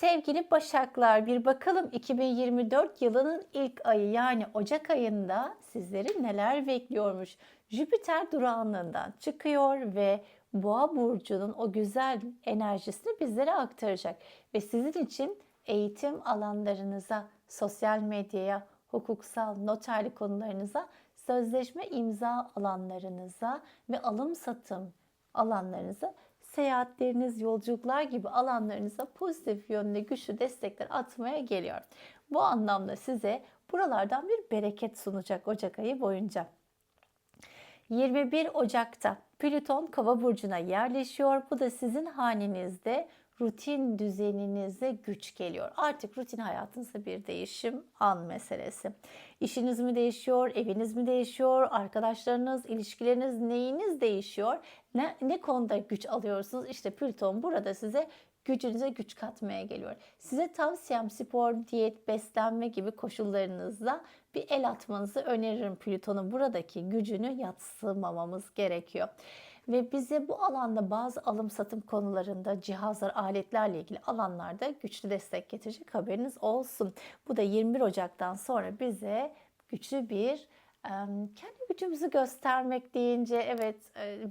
Sevgili Başaklar bir bakalım 2024 yılının ilk ayı yani Ocak ayında sizleri neler bekliyormuş. Jüpiter durağanlığından çıkıyor ve Boğa burcunun o güzel enerjisini bizlere aktaracak ve sizin için eğitim alanlarınıza, sosyal medyaya, hukuksal, noterli konularınıza, sözleşme imza alanlarınıza ve alım satım alanlarınıza seyahatleriniz, yolculuklar gibi alanlarınıza pozitif yönde güçlü destekler atmaya geliyor. Bu anlamda size buralardan bir bereket sunacak Ocak ayı boyunca. 21 Ocak'ta Plüton Kova burcuna yerleşiyor. Bu da sizin hanenizde rutin düzeninize güç geliyor. Artık rutin hayatınızda bir değişim an meselesi. İşiniz mi değişiyor, eviniz mi değişiyor, arkadaşlarınız, ilişkileriniz, neyiniz değişiyor? Ne, ne konuda güç alıyorsunuz? İşte Plüton burada size gücünüze güç katmaya geliyor. Size tavsiyem spor, diyet, beslenme gibi koşullarınızda bir el atmanızı öneririm. Plüton'un buradaki gücünü yatsımamamız gerekiyor. Ve bize bu alanda bazı alım satım konularında cihazlar, aletlerle ilgili alanlarda güçlü destek getirecek haberiniz olsun. Bu da 21 Ocak'tan sonra bize güçlü bir kendi gücümüzü göstermek deyince evet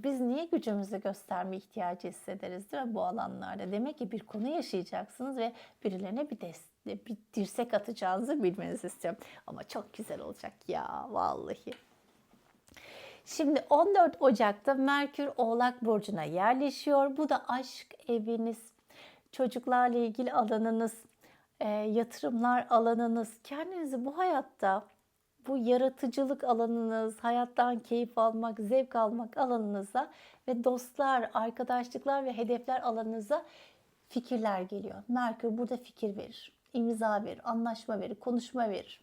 biz niye gücümüzü gösterme ihtiyacı hissederiz değil mi bu alanlarda? Demek ki bir konu yaşayacaksınız ve birilerine bir destek, bir dirsek atacağınızı bilmenizi istiyorum. Ama çok güzel olacak ya vallahi. Şimdi 14 Ocak'ta Merkür Oğlak Burcu'na yerleşiyor. Bu da aşk eviniz, çocuklarla ilgili alanınız, yatırımlar alanınız, kendinizi bu hayatta bu yaratıcılık alanınız, hayattan keyif almak, zevk almak alanınıza ve dostlar, arkadaşlıklar ve hedefler alanınıza fikirler geliyor. Merkür burada fikir verir, imza verir, anlaşma verir, konuşma verir.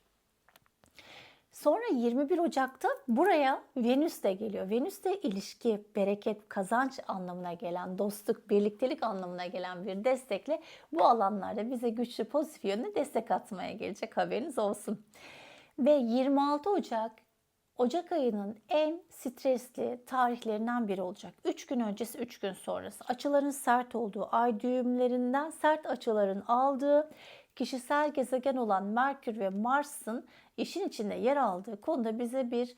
Sonra 21 Ocak'ta buraya Venüs de geliyor. Venüs de ilişki, bereket, kazanç anlamına gelen, dostluk, birliktelik anlamına gelen bir destekle bu alanlarda bize güçlü pozitif yönde destek atmaya gelecek haberiniz olsun. Ve 26 Ocak Ocak ayının en stresli tarihlerinden biri olacak. 3 gün öncesi, 3 gün sonrası. Açıların sert olduğu, ay düğümlerinden sert açıların aldığı, kişisel gezegen olan Merkür ve Mars'ın işin içinde yer aldığı konuda bize bir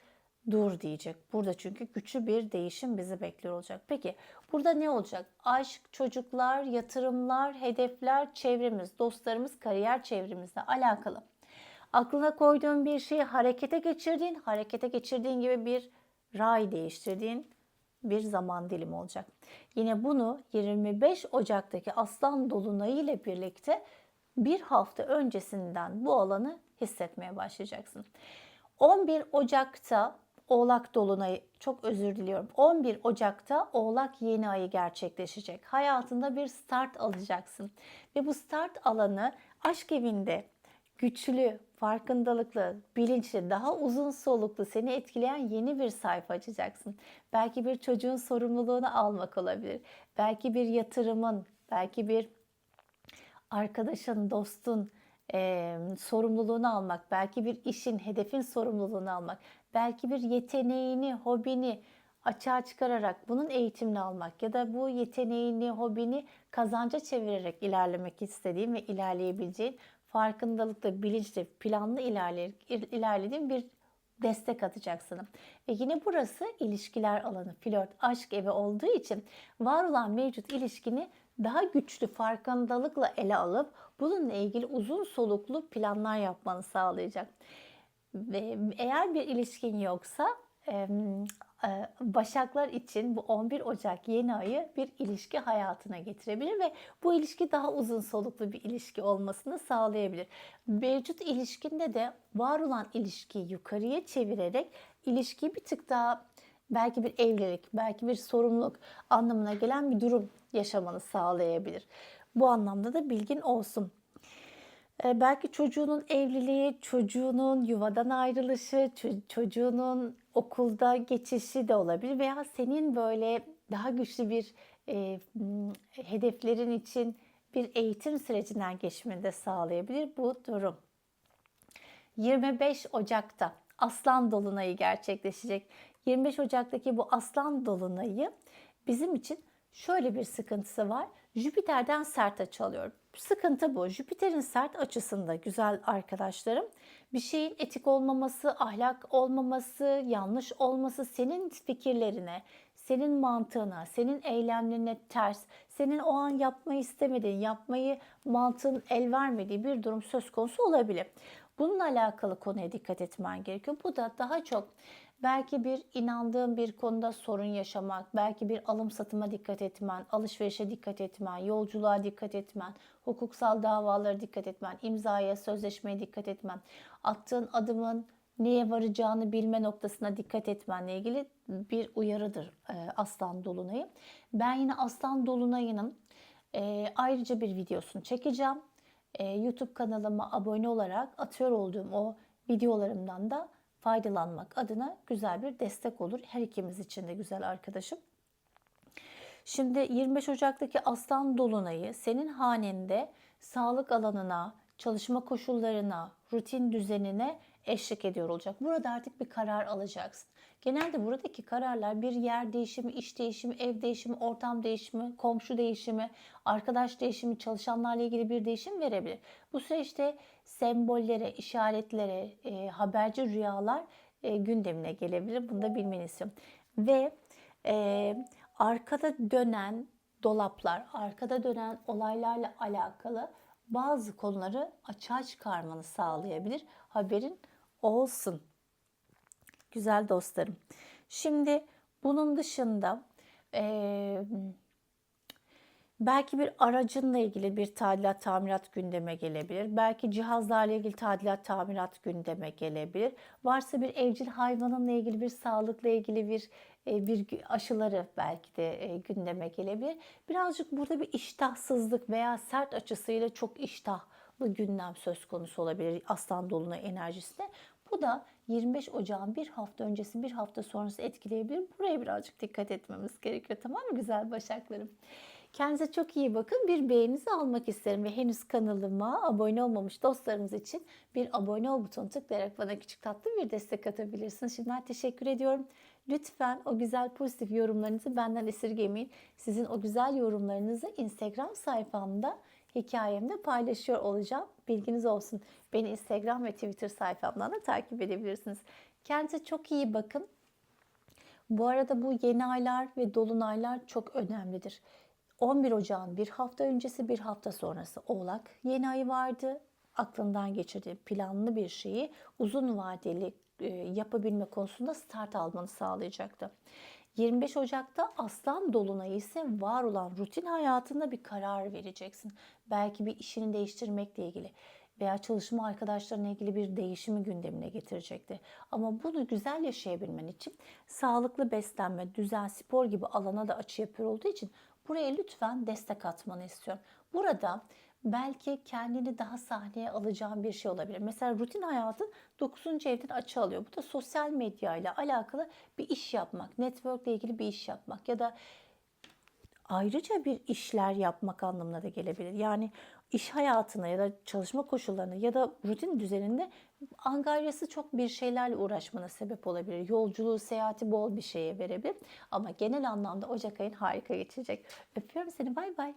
dur diyecek. Burada çünkü güçlü bir değişim bizi bekliyor olacak. Peki burada ne olacak? Aşk, çocuklar, yatırımlar, hedefler, çevremiz, dostlarımız, kariyer çevremizle alakalı. Aklına koyduğun bir şeyi harekete geçirdiğin, harekete geçirdiğin gibi bir ray değiştirdiğin bir zaman dilimi olacak. Yine bunu 25 Ocak'taki Aslan Dolunayı ile birlikte bir hafta öncesinden bu alanı hissetmeye başlayacaksın. 11 Ocak'ta Oğlak Dolunayı, çok özür diliyorum. 11 Ocak'ta Oğlak yeni ayı gerçekleşecek. Hayatında bir start alacaksın. Ve bu start alanı aşk evinde güçlü, farkındalıklı, bilinçli, daha uzun soluklu seni etkileyen yeni bir sayfa açacaksın. Belki bir çocuğun sorumluluğunu almak olabilir. Belki bir yatırımın, belki bir arkadaşın, dostun e, sorumluluğunu almak, belki bir işin, hedefin sorumluluğunu almak, belki bir yeteneğini, hobini açığa çıkararak bunun eğitimini almak ya da bu yeteneğini, hobini kazanca çevirerek ilerlemek istediğin ve ilerleyebileceğin farkındalıkla, bilinçli, planlı ilerlediğin bir destek atacak sana. Ve yine burası ilişkiler alanı, flört, aşk evi olduğu için var olan mevcut ilişkini daha güçlü farkındalıkla ele alıp bununla ilgili uzun soluklu planlar yapmanı sağlayacak. Ve eğer bir ilişkin yoksa Başaklar için bu 11 Ocak yeni ayı bir ilişki hayatına getirebilir ve bu ilişki daha uzun soluklu bir ilişki olmasını sağlayabilir. Mevcut ilişkinde de var olan ilişkiyi yukarıya çevirerek ilişkiyi bir tık daha belki bir evlilik, belki bir sorumluluk anlamına gelen bir durum yaşamanı sağlayabilir. Bu anlamda da bilgin olsun. Ee, belki çocuğunun evliliği, çocuğunun yuvadan ayrılışı, çocuğunun okulda geçişi de olabilir veya senin böyle daha güçlü bir e, hedeflerin için bir eğitim sürecinden geçmeni de sağlayabilir bu durum. 25 Ocak'ta Aslan Dolunayı gerçekleşecek. 25 Ocak'taki bu Aslan Dolunayı bizim için şöyle bir sıkıntısı var. Jüpiter'den sert açı alıyor. Sıkıntı bu. Jüpiter'in sert açısında güzel arkadaşlarım. Bir şeyin etik olmaması, ahlak olmaması, yanlış olması senin fikirlerine, senin mantığına, senin eylemlerine ters, senin o an yapmayı istemediğin, yapmayı mantığın el vermediği bir durum söz konusu olabilir. Bununla alakalı konuya dikkat etmen gerekiyor. Bu da daha çok belki bir inandığın bir konuda sorun yaşamak, belki bir alım satıma dikkat etmen, alışverişe dikkat etmen, yolculuğa dikkat etmen, hukuksal davalara dikkat etmen, imzaya, sözleşmeye dikkat etmen, attığın adımın neye varacağını bilme noktasına dikkat etmenle ilgili bir uyarıdır e, Aslan Dolunay'ı. Ben yine Aslan Dolunay'ının e, ayrıca bir videosunu çekeceğim. E, YouTube kanalıma abone olarak atıyor olduğum o videolarımdan da faydalanmak adına güzel bir destek olur. Her ikimiz için de güzel arkadaşım. Şimdi 25 Ocak'taki Aslan Dolunay'ı senin hanende sağlık alanına, çalışma koşullarına, rutin düzenine eşlik ediyor olacak. Burada artık bir karar alacaksın. Genelde buradaki kararlar bir yer değişimi, iş değişimi, ev değişimi, ortam değişimi, komşu değişimi, arkadaş değişimi, çalışanlarla ilgili bir değişim verebilir. Bu süreçte sembollere, işaretlere, e, haberci rüyalar e, gündemine gelebilir. Bunu da bilmeni istiyorum. Ve e, arkada dönen dolaplar, arkada dönen olaylarla alakalı bazı konuları açığa çıkarmanı sağlayabilir. Haberin olsun. Güzel dostlarım. Şimdi bunun dışında eee Belki bir aracınla ilgili bir tadilat tamirat gündeme gelebilir. Belki cihazlarla ilgili tadilat tamirat gündeme gelebilir. Varsa bir evcil hayvanınla ilgili bir sağlıkla ilgili bir e, bir aşıları belki de e, gündeme gelebilir. Birazcık burada bir iştahsızlık veya sert açısıyla çok iştahlı gündem söz konusu olabilir Aslan Dolunay enerjisinde. Bu da 25 Ocağın bir hafta öncesi bir hafta sonrası etkileyebilir. Buraya birazcık dikkat etmemiz gerekiyor tamam mı güzel başaklarım? Kendinize çok iyi bakın. Bir beğeninizi almak isterim ve henüz kanalıma abone olmamış dostlarımız için bir abone ol butonu tıklayarak bana küçük tatlı bir destek atabilirsiniz. Şimdiden teşekkür ediyorum. Lütfen o güzel pozitif yorumlarınızı benden esirgemeyin. Sizin o güzel yorumlarınızı Instagram sayfamda hikayemde paylaşıyor olacağım. Bilginiz olsun. Beni Instagram ve Twitter sayfamdan da takip edebilirsiniz. Kendinize çok iyi bakın. Bu arada bu yeni aylar ve dolunaylar çok önemlidir. 11 Ocağın bir hafta öncesi bir hafta sonrası Oğlak yeni ayı vardı. Aklından geçirdiği planlı bir şeyi uzun vadeli e, yapabilme konusunda start almanı sağlayacaktı. 25 Ocak'ta Aslan Dolunayı ise var olan rutin hayatında bir karar vereceksin. Belki bir işini değiştirmekle ilgili veya çalışma arkadaşlarına ilgili bir değişimi gündemine getirecekti. Ama bunu güzel yaşayabilmen için sağlıklı beslenme, düzen, spor gibi alana da açı yapıyor olduğu için buraya lütfen destek atmanı istiyorum. Burada belki kendini daha sahneye alacağın bir şey olabilir. Mesela rutin hayatın 9. evden açı alıyor. Bu da sosyal medya ile alakalı bir iş yapmak, network ile ilgili bir iş yapmak ya da ayrıca bir işler yapmak anlamına da gelebilir. Yani iş hayatına ya da çalışma koşullarına ya da rutin düzeninde angaryası çok bir şeylerle uğraşmana sebep olabilir. Yolculuğu, seyahati bol bir şeye verebilir. Ama genel anlamda Ocak ayın harika geçecek. Öpüyorum seni. Bay bay.